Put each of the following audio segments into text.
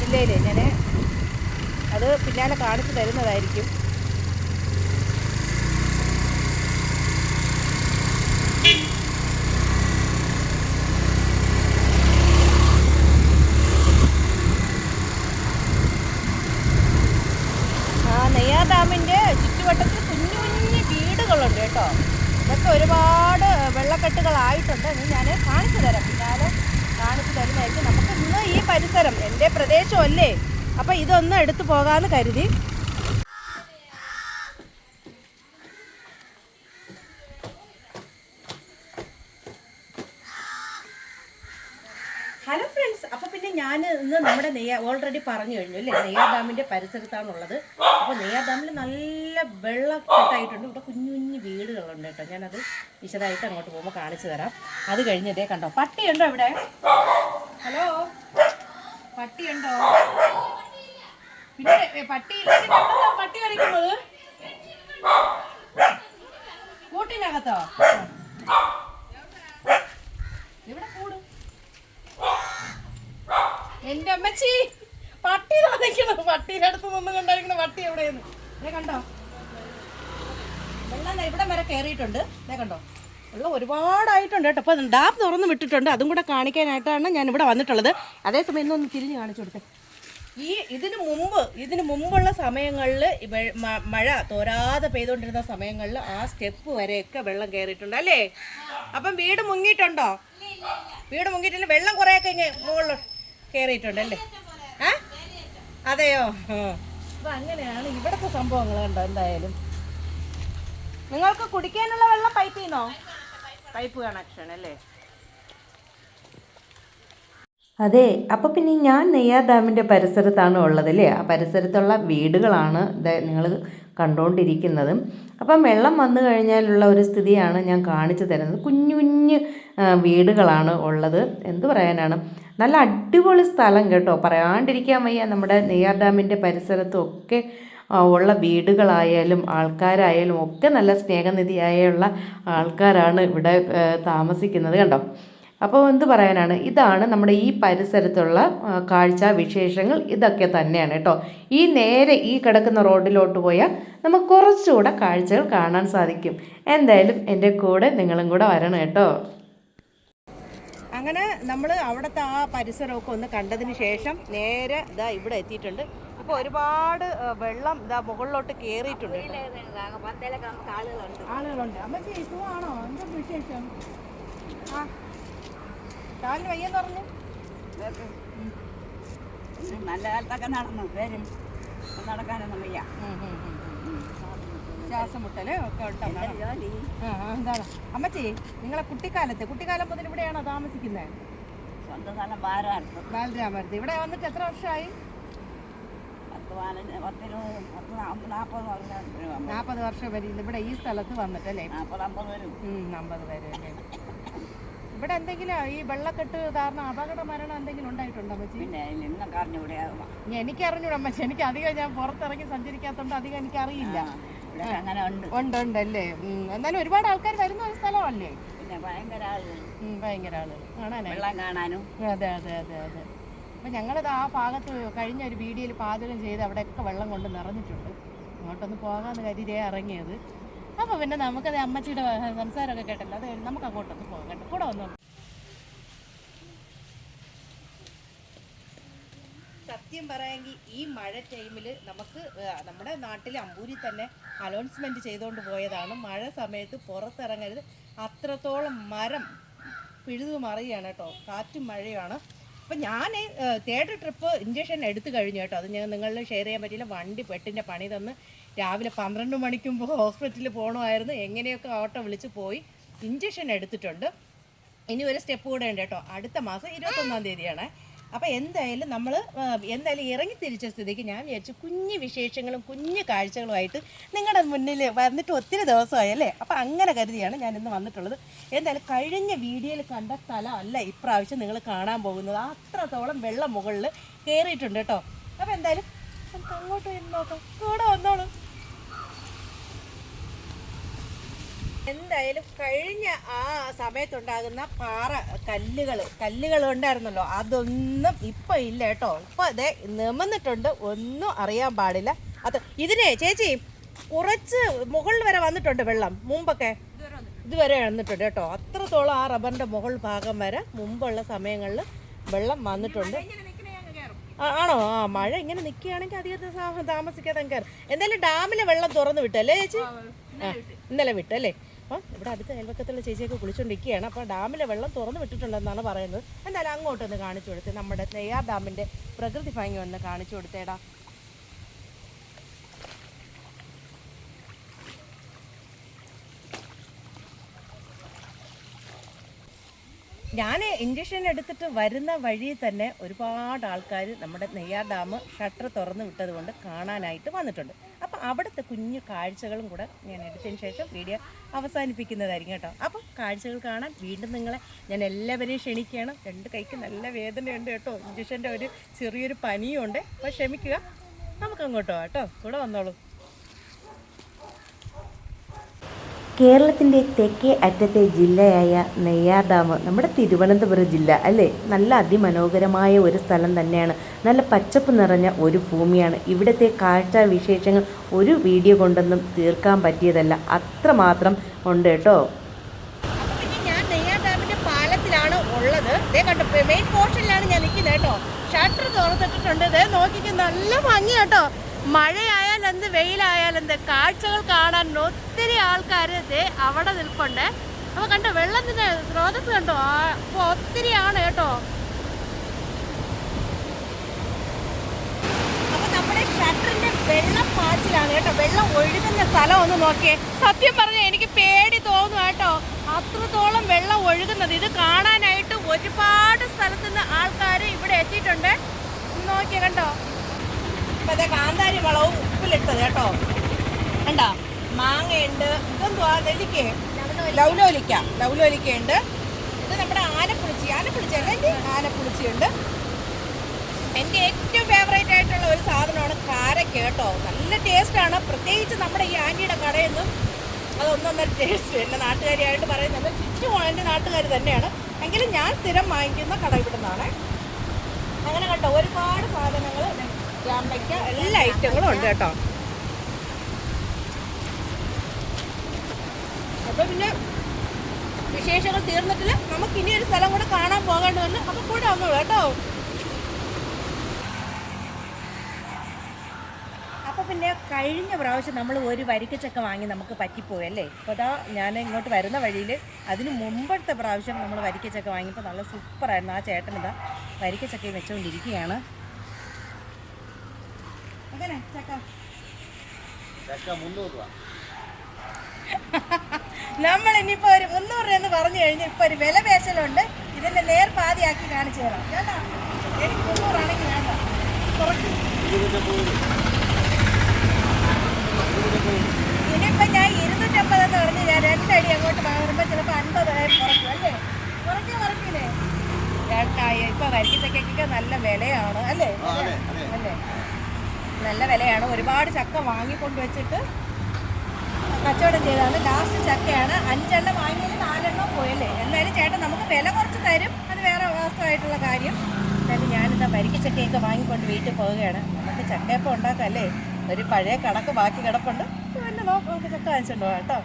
ജില്ലയിൽ ഞാൻ അത് പിന്നാലെ കാണിച്ചു തരുന്നതായിരിക്കും ആ നെയ്യാർ ഡാമിന്റെ ചുറ്റുവട്ടത്തിൽ കുഞ്ഞു കുഞ്ഞു വീടുകളുണ്ട് കേട്ടോ ഇതൊക്കെ ഒരുപാട് വെള്ളക്കെട്ടുകളായിട്ടുണ്ട് എന്ന് ഞാൻ കാണിച്ചു തരാം പിന്നാലെ കാണിച്ചു തരുന്നതായിരിക്കും നമുക്ക് ഇന്ന് ഈ പരിസരം എന്റെ പ്രദേശമല്ലേ അപ്പോൾ ഇതൊന്ന് എടുത്തു പോകാന്ന് കരുതി. ഹലോ ഫ്രണ്ട്സ് അപ്പോൾ പിന്നെ ഞാൻ ഇന്ന് നമ്മുടെ നെയ്യാ ഓൾറെഡി പറഞ്ഞു കഴിഞ്ഞു അല്ലേ? നെയ്യാർ ഡാമിന്റെ പരിസരത്താണുള്ളത്. അപ്പോൾ നെയ്യാർ ഡാമിൽ നല്ല വെള്ളക്കെട്ടായിട്ടുണ്ട്. ഇവിടെ കുഞ്ഞു കുഞ്ഞു വീടുകളുണ്ട് കേട്ടോ. ഞാനത് വിശദമായിട്ട് അങ്ങോട്ട് പോകുമ്പോൾ കാണിച്ചു തരാം. അത് കഴിഞ്ഞതേ കണ്ടോ. പട്ടിയുണ്ടോ ഇവിടെ? ഹലോ? പട്ടിയുണ്ടോ? പിന്നെ പട്ടി പട്ടി കളിക്കുന്നത് കൂട്ടിനകത്തോ? ഇവിടെ കൂടും? എന്റെ അമ്മച്ചി പട്ടി നിൽക്കണം പട്ടിയുടെ അടുത്ത് നിന്ന് കണ്ടായിരിക്കണം പട്ടി എവിടെയെന്ന്? ദേ കണ്ടോ? വെള്ളം ഇവിടെ വരെ കയറിയിട്ടുണ്ട് ദേ കണ്ടോ? വെള്ളം ഒരുപാടായിട്ടുണ്ട് കേട്ടോ. അപ്പോൾ ഡാം തുറന്ന് വിട്ടിട്ടുണ്ട്. അതും കൂടെ കാണിക്കാനായിട്ടാണ് ഞാൻ ഇവിടെ വന്നിട്ടുള്ളത്. അതേസമയം ഇന്നൊന്ന് തിരിഞ്ഞ് കാണിച്ചു കൊടുത്തേ ഈ ഇതിനു മുമ്പ് ഇതിനു മുമ്പുള്ള സമയങ്ങളിൽ മഴ തോരാതെ പെയ്തുകൊണ്ടിരുന്ന സമയങ്ങളിൽ ആ സ്റ്റെപ്പ് വരെയൊക്കെ വെള്ളം കയറിയിട്ടുണ്ട് അല്ലേ? അപ്പം വീട് മുങ്ങിയിട്ടുണ്ടോ? വീട് മുങ്ങിയിട്ടില്ല. വെള്ളം കുറേയൊക്കെ ഇങ്ങനെ മുകളിൽ കയറിയിട്ടുണ്ട് അല്ലേ? ആ? അതെയോ? അപ്പം അങ്ങനെയാണ് ഇവിടുത്തെ സംഭവങ്ങൾ കണ്ടോ എന്തായാലും. നിങ്ങൾക്ക് കുടിക്കാനുള്ള വെള്ളം പൈപ്പിൽ നിന്നോ പൈപ്പ് കണക്ഷൻ അല്ലേ? അതെ അപ്പോൾ പിന്നെ ഞാൻ നെയ്യാർ ഡാമിന്റെ പരിസരത്താണ് ഉള്ളത് അല്ലേ? ആ പരിസരത്തുള്ള വീടുകളാണ് നിങ്ങൾ കണ്ടുകൊണ്ടിരിക്കുന്നത് അപ്പം വെള്ളം വന്നു കഴിഞ്ഞാലുള്ള ഒരു സ്ഥിതിയാണ് ഞാൻ കാണിച്ചു തരുന്നത്. കുഞ്ഞു കുഞ്ഞു വീടുകളാണ് ഉള്ളത്. എന്ത് പറയാനാണ്? നല്ല അടിപൊളി സ്ഥലം കേട്ടോ. പറയാണ്ടിരിക്കാൻ വയ്യ നമ്മുടെ നെയ്യാർ ഡാമിന്റെ പരിസരത്തും ഒക്കെ ഉള്ള വീടുകളായാലും ആൾക്കാരായാലും ഒക്കെ നല്ല സ്നേഹനിധിയായുള്ള ആൾക്കാരാണ് ഇവിടെ താമസിക്കുന്നത് കണ്ടോ? അപ്പോൾ എന്ത് പറയാനാണ്? ഇതാണ് നമ്മുടെ ഈ പരിസരത്തുള്ള കാഴ്ച വിശേഷങ്ങൾ ഇതൊക്കെ തന്നെയാണ് കേട്ടോ. ഈ നേരെ ഈ കിടക്കുന്ന റോഡിലോട്ട് പോയാൽ നമുക്ക് കുറച്ചുകൂടെ കാഴ്ചകൾ കാണാൻ സാധിക്കും. എന്തായാലും എന്റെ കൂടെ നിങ്ങളും കൂടെ വരണം കേട്ടോ. അങ്ങനെ നമ്മൾ അവിടുത്തെ ആ പരിസരമൊക്കെ ഒന്ന് കണ്ടതിന് ശേഷം നേരെ ഇതാ ഇവിടെ എത്തിയിട്ടുണ്ട്. ഇപ്പോൾ ഒരുപാട് വെള്ളം ഇതാ മുകളിലോട്ട് കയറിയിട്ടുണ്ട്. ആളുകളുണ്ട്. അമ്മച്ചി സുഖമാണോ? എന്താ വിശേഷം? ആ കാലിന് വയ്യെന്ന് പറഞ്ഞു. നല്ല കാലത്തൊക്കെ നടന്നു വരും നടക്കാനൊന്നും വയ്യ. ശ്വാസം ഒക്കെ ആ, എന്താണ്? അമ്മച്ചി നിങ്ങളെ കുട്ടിക്കാലത്ത് കുട്ടിക്കാലം മുതൽ ഇവിടെയാണോ താമസിക്കുന്നത്? സ്വന്തം സ്ഥലം ഭാരമായിരുന്നു ബാലരാമരത്ത് ഇവിടെ വന്നിട്ട് എത്ര വർഷമായി? നാൽപ്പത് വർഷം വരും ഇവിടെ ഈ സ്ഥലത്ത് വന്നിട്ടല്ലേ അമ്പത് പേര് അല്ലേ? ഇവിടെ എന്തെങ്കിലും ഈ വെള്ളക്കെട്ട് കാരണം അപകട മരണം എന്തെങ്കിലും ഉണ്ടായിട്ടുണ്ടോ അമ്മച്ചി? പിന്നെ നിന്നൊക്കെ അറിഞ്ഞൂടെ ഇനി എനിക്ക് അറിഞ്ഞൂടാ അമ്മച്ചി. എനിക്ക് അധികം ഞാൻ പുറത്തിറങ്ങി സഞ്ചരിക്കാത്തോണ്ട് അധികം എനിക്ക് അറിയില്ല. അങ്ങനെ ഉണ്ട്. ഉണ്ട് അല്ലേ? എന്നാലും ഒരുപാട് ആൾക്കാർ വരുന്ന ഒരു സ്ഥലമല്ലേ? പിന്നെ ഭയങ്കര ആളുകൾ ഭയങ്കര ആൾ കാണാനും. അതെ അതെ അതെ അതെ. അപ്പം ഞങ്ങളിത് ആ ഭാഗത്ത് കഴിഞ്ഞ ഒരു വീഡിയോയിൽ പാചകം ചെയ്ത് അവിടെയൊക്കെ വെള്ളം കൊണ്ട് നിറഞ്ഞിട്ടുണ്ട്. അങ്ങോട്ടൊന്ന് പോകാമെന്ന് കരുതിയേ ഇറങ്ങിയത്. അപ്പോൾ പിന്നെ നമുക്കത് അമ്മച്ചിയുടെ സംസാരമൊക്കെ കേട്ടല്ലോ. അത് നമുക്ക് അങ്ങോട്ടൊന്ന് പോകാം കൂടെ വന്നു. സത്യം പറയാമെങ്കിൽ ഈ മഴ ടൈമിൽ നമുക്ക് നമ്മുടെ നാട്ടിലെ അമ്പൂരി തന്നെ അനൗൺസ്മെന്റ് ചെയ്തുകൊണ്ട് പോയതാണ്. മഴ സമയത്ത് പുറത്തിറങ്ങരുത്. അത്രത്തോളം മരം പിഴുതു മറിയാണ് കേട്ടോ. കാറ്റും മഴയാണ് അപ്പം ഞാൻ തേർഡ് ട്രിപ്പ് ഇഞ്ചക്ഷൻ എടുത്തു കഴിഞ്ഞു കേട്ടോ. അത് ഞാൻ നിങ്ങളിൽ ഷെയർ ചെയ്യാൻ പറ്റിയില്ല. വണ്ടി പെട്ടിന്റെ പണി തന്ന് രാവിലെ പന്ത്രണ്ട് മണിക്കുമ്പോൾ ഹോസ്പിറ്റലിൽ പോകണമായിരുന്നു എങ്ങനെയൊക്കെ ഓട്ടോ വിളിച്ച് പോയി ഇഞ്ചക്ഷൻ എടുത്തിട്ടുണ്ട്. ഇനി ഒരു സ്റ്റെപ്പ് കൂടെ ഉണ്ട് കേട്ടോ. അടുത്ത മാസം ഇരുപത്തൊന്നാം തീയതിയാണ്. അപ്പോൾ എന്തായാലും നമ്മൾ എന്തായാലും ഇറങ്ങി തിരിച്ച സ്ഥിതിക്ക് ഞാൻ വിചാരിച്ചു കുഞ്ഞു വിശേഷങ്ങളും കുഞ്ഞു കാഴ്ചകളുമായിട്ട് നിങ്ങളുടെ മുന്നിൽ വന്നിട്ട് ഒത്തിരി ദിവസമായി അല്ലേ? അപ്പോൾ അങ്ങനെ കരുതിയാണ് ഞാൻ ഇന്ന് വന്നിട്ടുള്ളത്. എന്തായാലും കഴിഞ്ഞ വീഡിയോയിൽ കണ്ട സ്ഥലം അല്ല ഇപ്രാവശ്യം നിങ്ങൾ കാണാൻ പോകുന്നത്. അത്രത്തോളം വെള്ളം മുകളിൽ കയറിയിട്ടുണ്ട് കേട്ടോ. അപ്പോൾ എന്തായാലും നമുക്ക് അങ്ങോട്ട് നോക്കാം. കൂടെ വന്നോളൂ? എന്തായാലും കഴിഞ്ഞ ആ സമയത്തുണ്ടാകുന്ന പാറ കല്ലുകൾ കല്ലുകൾ ഉണ്ടായിരുന്നല്ലോ. അതൊന്നും ഇപ്പൊ ഇല്ല കേട്ടോ. ഇപ്പൊ അതെ നിമന്നിട്ടുണ്ട്. ഒന്നും അറിയാൻ പാടില്ല. അത് ഇതിനെ ചേച്ചി കുറച്ച് മുകളിൽ വരെ വന്നിട്ടുണ്ട് വെള്ളം. മുമ്പൊക്കെ ഇതുവരെ വന്നിട്ടുണ്ട് കേട്ടോ. അത്രത്തോളം ആ റബ്ബറിന്റെ മുകൾ ഭാഗം വരെ മുമ്പുള്ള സമയങ്ങളിൽ വെള്ളം വന്നിട്ടുണ്ട്. ആണോ? ആ മഴ ഇങ്ങനെ നിൽക്കുകയാണെങ്കിൽ അധികം താമസിക്കാതെ കയറും എന്തായാലും ഡാമിലെ വെള്ളം തുറന്നു വിട്ടല്ലേ ചേച്ചി? ആ, ഇന്നലെ വിട്ടു അല്ലേ? അപ്പം ഇവിടെ അടുത്ത അയൽവക്കത്തുള്ള ചേച്ചിയൊക്കെ കുളിച്ചുകൊണ്ടിരിക്കുകയാണ് അപ്പോൾ ഡാമിലെ വെള്ളം തുറന്നു വിട്ടിട്ടുണ്ടെന്നാണ് പറയുന്നത്. എന്തായാലും അങ്ങോട്ടൊന്ന് കാണിച്ചു കൊടുത്ത്. നമ്മുടെ നെയ്യാർ ഡാമിന്റെ പ്രകൃതി ഭംഗി ഒന്ന് കാണിച്ചു കൊടുത്തേടാ. ഞാൻ ഇഞ്ചക്ഷൻ എടുത്തിട്ട് വരുന്ന വഴി തന്നെ ഒരുപാട് ആൾക്കാർ നമ്മുടെ നെയ്യാർ ഡാം ഷട്ടർ തുറന്നു വിട്ടത് കൊണ്ട് കാണാനായിട്ട് വന്നിട്ടുണ്ട്. അപ്പോൾ അവിടുത്തെ കുഞ്ഞു കാഴ്ചകളും കൂടെ ഞാൻ എടുത്തതിന് ശേഷം വീഡിയോ അവസാനിപ്പിക്കുന്നതായിരിക്കും കേട്ടോ. അപ്പോൾ കാഴ്ചകൾ കാണാൻ വീണ്ടും നിങ്ങളെ ഞാൻ എല്ലാവരെയും ക്ഷണിക്കുകയാണ്. രണ്ട് കൈക്ക് നല്ല വേദനയുണ്ട് കേട്ടോ. ഇഞ്ചക്ഷന്റെ ഒരു ചെറിയൊരു പനിയുണ്ട്. അപ്പോൾ ക്ഷമിക്കുക. നമുക്ക് അങ്ങോട്ടോ കേട്ടോ. കൂടെ വന്നോളൂ. കേരളത്തിന്റെ തെക്കേ അറ്റത്തെ ജില്ലയായ നെയ്യാർ ഡാം നമ്മുടെ തിരുവനന്തപുരം ജില്ല അല്ലേ? നല്ല അതിമനോഹരമായ ഒരു സ്ഥലം തന്നെയാണ്. നല്ല പച്ചപ്പ് നിറഞ്ഞ ഒരു ഭൂമിയാണ്. ഇവിടുത്തെ കാഴ്ച വിശേഷങ്ങൾ ഒരു വീഡിയോ കൊണ്ടൊന്നും തീർക്കാൻ പറ്റിയതല്ല. അത്രമാത്രം ഉണ്ട് കേട്ടോ. ഞാൻ നെയ്യാർ പാലത്തിലാണ് ഉള്ളത്. കണ്ടോ മെയിൻ പോർഷനിലാണ് ഞാൻ നിൽക്കുന്നത് കേട്ടോ. ഷട്ടർ തുറന്നിട്ടിട്ടുണ്ട്. നോക്കിക്ക് നല്ല ഭംഗി കേട്ടോ. മഴയായാലും എന്ത് വെയിലായാൽ എന്ത്? കാഴ്ചകൾ കാണാൻ ഒത്തിരി ആൾക്കാർ അവിടെ നിൽപ്പുണ്ട്. അപ്പൊ കണ്ടോ വെള്ളത്തിന്റെ സ്രോതസ് കണ്ടോ? ആ, അപ്പൊ ഒത്തിരിയാണ് കേട്ടോ. അപ്പൊ നമ്മുടെ ഷട്ടറിന്റെ വെള്ളം പാച്ചിലാണ് കേട്ടോ. വെള്ളം ഒഴുകുന്ന സ്ഥലം ഒന്ന് നോക്കിയേ. സത്യം പറഞ്ഞ എനിക്ക് പേടി തോന്നു കേട്ടോ. അത്രത്തോളം വെള്ളം ഒഴുകുന്നത്. ഇത് കാണാനായിട്ട് ഒരുപാട് സ്ഥലത്ത് നിന്ന് ആൾക്കാർ ഇവിടെ എത്തിയിട്ടുണ്ട്. നോക്കിയേ കണ്ടോ? ഇപ്പൊ ദേ കാന്താരി വളവും ഉപ്പിലിട്ടത് കേട്ടോ. കണ്ടോ? മാങ്ങയുണ്ട് ഇതെന്തുവാ? നെല്ലിക്ക. ലൗലോലിക്ക. ലൗലോലിക്ക ഉണ്ട് ഇത് നമ്മുടെ ആനപ്പുളിച്ചി. ആനപ്പുളിച്ചി അല്ലേ? ആനപ്പുളിച്ചിയുണ്ട്. എന്റെ ഏറ്റവും ഫേവറേറ്റ് ആയിട്ടുള്ള ഒരു സാധനമാണ് കാരക്ക കേട്ടോ. നല്ല ടേസ്റ്റാണ് പ്രത്യേകിച്ച് നമ്മുടെ ഈ ആന്റിയുടെ കടയിൽ നിന്നും അതൊന്നൊന്നര ടേസ്റ്റ് എന്റെ നാട്ടുകാരിയായിട്ട് പറയുന്നത് ചുറ്റും എന്റെ നാട്ടുകാർ തന്നെയാണ്. എങ്കിലും ഞാൻ സ്ഥിരം വാങ്ങിക്കുന്ന കട ഇവിടെ നിന്നാണ് അങ്ങനെ കേട്ടോ ഒരുപാട് സാധനങ്ങൾ എല്ലാ ഐറ്റങ്ങളും ഉണ്ട് കേട്ടോ. അപ്പൊ പിന്നെ വിശേഷങ്ങൾ തീർന്നിട്ടില്ല. നമുക്ക് ഇനി ഒരു സ്ഥലം കൂടെ കാണാൻ പോകേണ്ടതുണ്ട്. അപ്പൊ കൂടെ വന്നോളൂ കേട്ടോ. അപ്പോൾ പിന്നെ കഴിഞ്ഞ പ്രാവശ്യം നമ്മൾ ഒരു വരിക്കച്ചക്ക വാങ്ങി നമുക്ക് പറ്റിപ്പോയി അല്ലേ? അപ്പോൾ അതാ ഞാൻ ഇങ്ങോട്ട് വരുന്ന വഴിയിൽ അതിന് മുമ്പത്തെ പ്രാവശ്യം നമ്മൾ വരിക്കച്ചക്ക വാങ്ങിയപ്പോൾ നല്ല സൂപ്പറായിരുന്നു ആ ചേട്ടൻ വരിക്കച്ചക്കയും വെച്ചുകൊണ്ടിരിക്കുകയാണ് എങ്ങനെ ചക്ക. നമ്മൾ ഇനിയിപ്പോ ഒരു മുന്നൂറ് രൂപ എന്ന് പറഞ്ഞു കഴിഞ്ഞാൽ ഇപ്പൊ ഒരു വില പേശലുണ്ട്. ഇതിന്റെ നേർ പാതിയാക്കി കാണിച്ചു തരാം. കേട്ടോ? എനിക്ക് മുന്നൂറാണെങ്കിൽ വേണ്ട. ഇനിയിപ്പോ ഞാൻ ഇരുന്നൂറ്റമ്പത് എന്ന് പറഞ്ഞ് ഞാൻ രണ്ടടി അങ്ങോട്ട് വാങ്ങുമ്പോ ചിലപ്പോ അൻപതായിരം കുറയ്ക്കും അല്ലേ? കുറയ്ക്കാൻ കുറയ്ക്കില്ലേ? ഇപ്പൊ വരിക്കച്ചക്കൊക്കെ നല്ല വിലയാണ് അല്ലേ? അല്ലേ? നല്ല വിലയാണ്. ഒരുപാട് ചക്ക വാങ്ങിക്കൊണ്ട് വെച്ചിട്ട് കച്ചവടം ചെയ്താണ് ലാസ്റ്റ് ചക്കയാണ്. അഞ്ചെണ്ണം വാങ്ങിയതിൽ നാലെണ്ണം പോയല്ലേ? എന്തായാലും ചേട്ടൻ നമുക്ക് വില കുറച്ച് തരും. അത് വേറെ വാസ്തവമായിട്ടുള്ള കാര്യം. എന്തായാലും ഞാനിതാ പരിക്ക് ചക്കയൊക്കെ വാങ്ങിക്കൊണ്ട് വീട്ടിൽ പോവുകയാണ്. നമുക്ക് ചക്കയപ്പം ഉണ്ടാക്കല്ലേ? ഒരു പഴയ കണക്ക് ബാക്കി കിടപ്പുണ്ട്. പിന്നെ നോക്കാം നമുക്ക് ചക്ക വാങ്ങിച്ചിട്ടുണ്ടോ കേട്ടോ.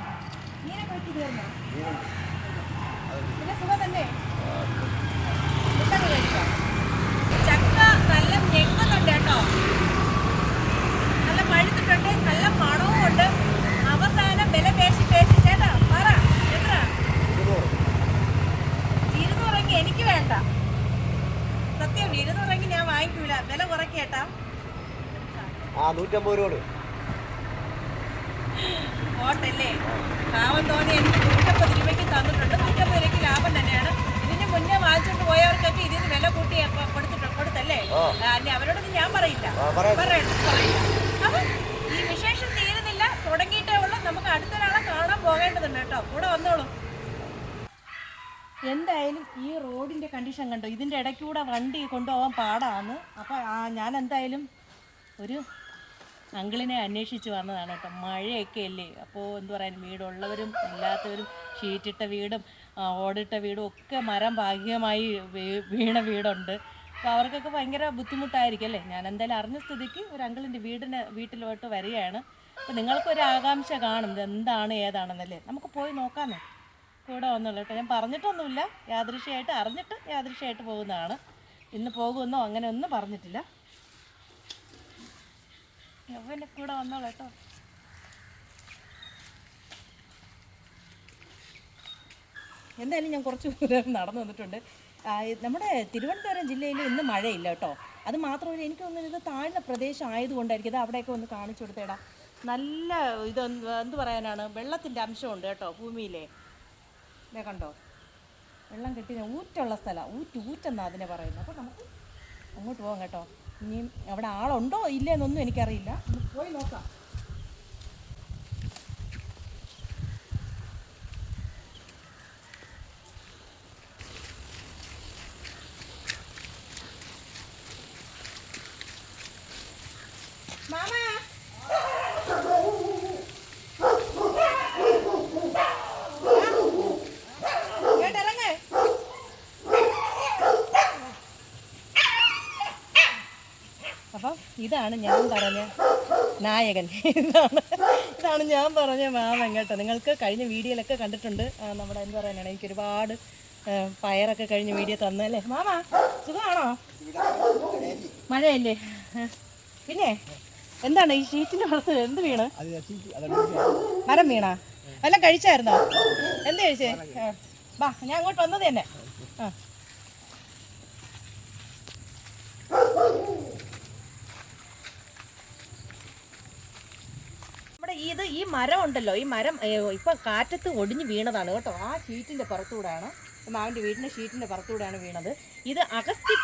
മീനെ പോയിട്ട് തീർന്നോ പിന്നെ സുഖം തന്നെ? ഫുഡൊക്കെ കഴിച്ചോ? ചക്ക നല്ല ഞെങ്ങുന്നുണ്ട് കേട്ടോ നല്ല പഴുത്തിട്ടുണ്ട് നല്ല മണവും ഉണ്ട് അവസാനം വില പേശി പേശി ചേട്ടാ പറ എത്ര ഇരുന്നൂറെങ്കിൽ എനിക്ക് വേണ്ട സത്യം ഇരുന്നൂറെങ്കിൽ ഞാൻ വാങ്ങിക്കൂല വില കുറയ്ക്കേട്ടാ നൂറ്റമ്പത് രൂപ ഓട്ടല്ലേ പാവം തോന്നി എനിക്ക് നൂറ്റമ്പത് രൂപയ്ക്ക് തന്നിട്ടുണ്ട്. നൂറ്റമ്പത് രൂപയ്ക്ക് ലാഭം തന്നെയാണ്. ഇതിന് മുന്നേ വാങ്ങിച്ചുകൊണ്ട് പോയവർക്കൊക്കെ ഇതിന് വില കൂട്ടി അപ്പ- കൊടുത്തിട്ട് കൊടുത്തല്ലേ? അല്ലെ അവരോടൊന്നും ഞാൻ പറയില്ല. അപ്പൊ ഈ വിശേഷം തീരുന്നില്ല. തുടങ്ങിയിട്ടേ ഉള്ളൂ. നമുക്ക് അടുത്തൊരാളെ കാണാൻ പോകേണ്ടതുണ്ട് കേട്ടോ. കൂടെ വന്നോളൂ. എന്തായാലും ഈ റോഡിന്റെ കണ്ടീഷൻ കണ്ടോ? ഇതിന്റെ ഇടയ്ക്കൂടെ വണ്ടി കൊണ്ടുപോകാൻ പാടാണ്. അപ്പോൾ ഞാൻ എന്തായാലും ഒരു അങ്കിളിനെ അന്വേഷിച്ച് വന്നതാണ് കേട്ടോ. മഴയൊക്കെ അല്ലേ? അപ്പോൾ എന്ത് പറയാൻ വീടുള്ളവരും ഇല്ലാത്തവരും ഷീറ്റിട്ട വീടും ഓടിട്ട വീടും ഒക്കെ മരം ഭാഗികമായി വീണ വീടുണ്ട്. അപ്പോൾ അവർക്കൊക്കെ ഭയങ്കര ബുദ്ധിമുട്ടായിരിക്കും അല്ലേ? ഞാൻ എന്തായാലും അറിഞ്ഞ സ്ഥിതിക്ക് ഒരു അങ്കിളിന്റെ വീടിന് വീട്ടിലോട്ട് വരികയാണ്. അപ്പോൾ നിങ്ങൾക്കൊരു ആകാംക്ഷ കാണും ഇത് എന്താണ് ഏതാണെന്നല്ലേ? നമുക്ക് പോയി നോക്കാമെന്നേ കൂടെ വന്നുള്ളൂ കേട്ടോ. ഞാൻ പറഞ്ഞിട്ടൊന്നുമില്ല. യാദൃശ്യമായിട്ട് അറിഞ്ഞിട്ട് യാദൃശ്യമായിട്ട് പോകുന്നതാണ്. ഇന്ന് പോകുമെന്നോ അങ്ങനെയൊന്നും പറഞ്ഞിട്ടില്ല. യവന്റെ കൂടെ വന്നോളൂ കേട്ടോ. എന്തായാലും ഞാൻ കുറച്ച് ദൂരം നടന്നു വന്നിട്ടുണ്ട്. നമ്മുടെ തിരുവനന്തപുരം ജില്ലയിൽ ഇന്ന് മഴയില്ല കേട്ടോ. അത് മാത്രമല്ല എനിക്ക് തോന്നുന്നത് ഇത് താഴ്ന്ന പ്രദേശം ആയതുകൊണ്ടായിരിക്കും ഇത് അവിടെയൊക്കെ ഒന്ന് കാണിച്ചു കൊടുത്തേടാ. നല്ല ഇത് എന്ത് പറയാനാണ്? വെള്ളത്തിന്റെ അംശമുണ്ട് കേട്ടോ ഭൂമിയിലെ. ഇതേ കണ്ടോ? വെള്ളം കെട്ടി ഊറ്റുള്ള സ്ഥലമാണ് ഊറ്റ് ഊറ്റെന്നാണ് അതിനെ പറയുന്നത്. അപ്പോൾ നമുക്ക് അങ്ങോട്ട് പോകാം കേട്ടോ. ഇനിയും അവിടെ ആളുണ്ടോ ഇല്ലേന്നൊന്നും എനിക്കറിയില്ല. പോയി നോക്കാം മാമാ ഇങ്ങോട്ടിറങ്ങ് അപ്പം ഇതാണ് ഞാൻ പറഞ്ഞ നായകൻ. ഇതാണ് ഇതാണ് ഞാൻ പറഞ്ഞ മാമൻ കേട്ടോ. നിങ്ങൾക്ക് കഴിഞ്ഞ വീഡിയോയിലൊക്കെ കണ്ടിട്ടുണ്ട്. നമ്മുടെ എന്ത് പറയാനാണ് എനിക്ക് ഒരുപാട് പയറൊക്കെ കഴിഞ്ഞ വീഡിയോ തന്നല്ലേ മാമ സുഖമാണോ? മഴയല്ലേ? പിന്നെ എന്താണ് ഈ ഷീറ്റിന്റെ പുറത്ത് എന്ത് വീണ്? മരം വീണാ? എല്ലാം കഴിച്ചായിരുന്നോ? എന്ത് കഴിച്ചേ? വാ ഞാൻ അങ്ങോട്ട് വന്നത് തന്നെ. ആ. ഇത് ഈ മരം ഉണ്ടല്ലോ ഈ മരം ഇപ്പൊ കാറ്റത്ത് ഒടിഞ്ഞ് വീണതാണ് കേട്ടോ. ആ ഷീറ്റിന്റെ പുറത്തൂടെയാണ് മാവിന്റെ വീടിന്റെ ഷീറ്റിന്റെ പുറത്തൂടെയാണ് വീണത്. ഇത് അഗസ്തി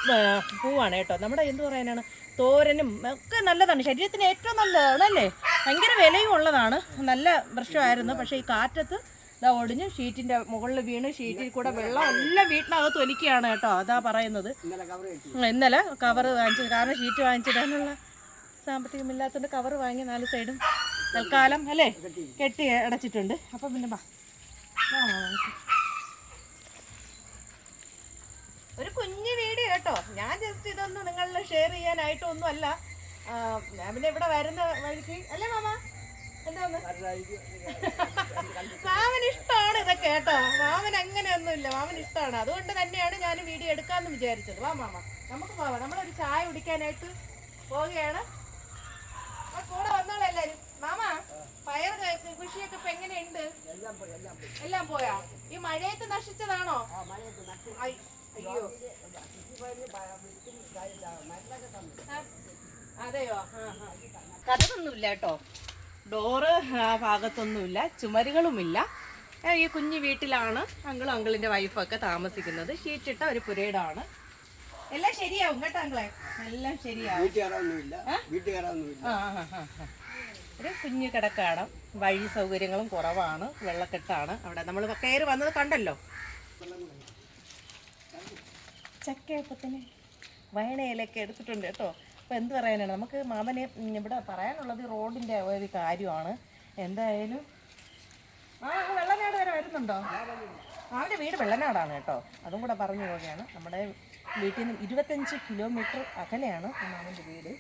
പൂവാണ് കേട്ടോ. നമ്മുടെ എന്ത് പറയാനാണ്? തോരനും ഒക്കെ നല്ലതാണ്. ശരീരത്തിന് ഏറ്റവും നല്ലതാണ് അല്ലേ? ഭയങ്കര വിലയും ഉള്ളതാണ്. നല്ല വൃക്ഷമായിരുന്നു. പക്ഷേ ഈ കാറ്റത്ത് ഇതാ ഒടിഞ്ഞ് ഷീറ്റിന്റെ മുകളിൽ വീണ് ഷീറ്റിൽ കൂടെ വെള്ളം എല്ലാം വീട്ടിനകത്ത് ഒലിക്കുകയാണ് കേട്ടോ. അതാ പറയുന്നത്. ഇന്നലെ കവർ വാങ്ങിച്ചത്. കാരണം ഷീറ്റ് വാങ്ങിച്ചിടാനുള്ള സാമ്പത്തികമില്ലാത്തതുകൊണ്ട് കവർ വാങ്ങി നാല് സൈഡും തൽക്കാലം അല്ലേ? കെട്ടി അടച്ചിട്ടുണ്ട്. അപ്പം പിന്നെ വാ. ഒരു കുഞ്ഞു വീഡിയോ കേട്ടോ. ഞാൻ ജസ്റ്റ് ഇതൊന്നും നിങ്ങളിൽ ഷെയർ ചെയ്യാനായിട്ടൊന്നും അല്ല ഞാൻ പിന്നെ ഇവിടെ വരുന്ന വഴിക്ക്. അല്ലേ മാമ? എന്താന്ന്? മാമന് ഇഷ്ടമാണ് ഇതൊക്കെ കേട്ടോ. മാമൻ അങ്ങനെയൊന്നുമില്ല. മാമൻ ഇഷ്ടമാണ്. അതുകൊണ്ട് തന്നെയാണ് ഞാൻ വീഡിയോ എടുക്കാന്ന് വിചാരിച്ചത്. വാ മാമ. നമുക്ക് പോവാം. നമ്മളൊരു ചായ കുടിക്കാനായിട്ട് പോവുകയാണ്. കൂടെ വന്നോളൂ എല്ലാരും. മാമ പയർ കൃഷിയൊക്കെ ഇപ്പൊ എങ്ങനെയുണ്ട്? എല്ലാം പോയാ ഈ മഴയത്ത് നശിച്ചതാണോ? അയ്യോ. അതെയോ. കഥകൊന്നുമില്ല കേട്ടോ. ഡോറ് ആ ഭാഗത്തൊന്നുമില്ല. ചുമരുകളുമില്ല. ഈ കുഞ്ഞു വീട്ടിലാണ് അങ്കിളും അങ്കിളിന്റെ വൈഫൊക്കെ താമസിക്കുന്നത്. ഷീറ്റിട്ട ഒരു പുരയിടമാണ് എല്ലാം ശരിയാവും കേട്ടോ അങ്കിളെ? എല്ലാം ശരിയാവും. വീട്ടുകാരൊന്നുമില്ല. ആ, ആ, ആ, ആ. ഒരു കുഞ്ഞു കിടക്കാണ്. വഴി സൗകര്യങ്ങളും കുറവാണ്. വെള്ളക്കെട്ടാണ് അവിടെ. നമ്മൾ കയറി വന്നത് കണ്ടല്ലോ? ചക്കയപ്പത്തിന് വയണയിലൊക്കെ എടുത്തിട്ടുണ്ട് കേട്ടോ. അപ്പോൾ എന്ത് പറയാനാണ്? നമുക്ക് മാമനെ ഇവിടെ പറയാനുള്ളത് റോഡിന്റെ ഒരു കാര്യമാണ്. എന്തായാലും ആ വെള്ളനാട് വരെ വരുന്നുണ്ടോ? അവന്റെ വീട് വെള്ളനാടാണ് കേട്ടോ. അതും കൂടെ പറഞ്ഞു പോവുകയാണ്. നമ്മുടെ വീട്ടിൽ നിന്ന് ഇരുപത്തഞ്ച് കിലോമീറ്റർ അകലെയാണ് മാമന്റെ വീട്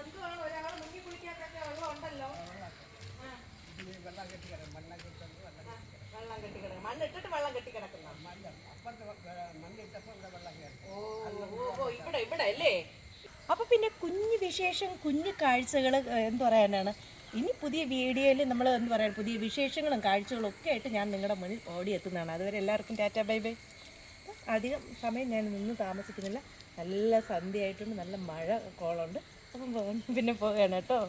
എന്തുവാണ് ഒരാൾ മുങ്ങി കുളിക്കാത്തൊക്കെ വെള്ളം ഉണ്ടല്ലോ വെള്ളം കെട്ടി കിടക്കും മണ്ണിട്ടിട്ട് വെള്ളം കെട്ടി കിടക്കുന്ന. ഓ ഇവിടെ ഇവിടെ അല്ലേ? അപ്പൊ പിന്നെ കുഞ്ഞു വിശേഷം കുഞ്ഞു കാഴ്ചകൾ എന്ത് പറയാനാണ്? ഇനി പുതിയ വീഡിയോയിൽ നമ്മൾ എന്ത് പറയാൻ പുതിയ വിശേഷങ്ങളും കാഴ്ചകളും ഒക്കെ ആയിട്ട് ഞാൻ നിങ്ങളുടെ മുന്നിൽ ഓടിയെത്തുന്നതാണ്. അതുവരെ എല്ലാവർക്കും ടാറ്റ ബൈ ബൈ. അധികം സമയം ഞാൻ നിന്ന് താമസിക്കുന്നില്ല. നല്ല സന്ധ്യയായിട്ടുണ്ട് നല്ല മഴ കോളുണ്ട്. അപ്പം പിന്നെ പോവുകയാണ് കേട്ടോ.